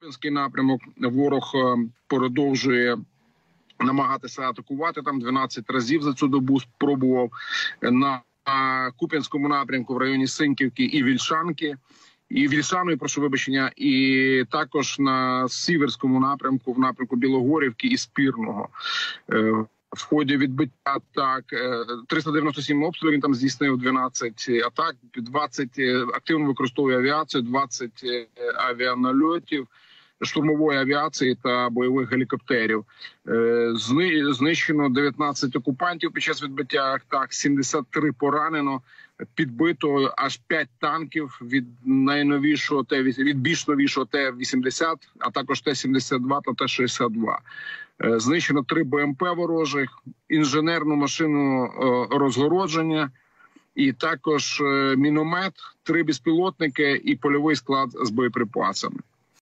Куп'янський напрямок ворог е, продовжує намагатися атакувати там 12 разів за цю добу. Спробував на е, Куп'янському напрямку в районі Синьківки і Вільшанки. І Вільшаної, прошу вибачення, і також на сіверському напрямку, в напрямку Білогорівки і Спірного. Е, В ході відбиття атак е, 397 обстрілів він там здійснив 12 атак, 20 е, активно використовує авіацію, 20 е, авіанальотів, штурмової авіації та бойових гелікоптерів. Е, зни- Знищено 19 окупантів під час відбиття атак, 73 поранено. Підбито аж 5 танків від найновішого Т від більш новішого Т-80, а також Т-72 та Т-62. Е, Знищено три БМП ворожих, інженерну машину е, розгородження, і також міномет, три безпілотники і польовий склад з боєприпасами.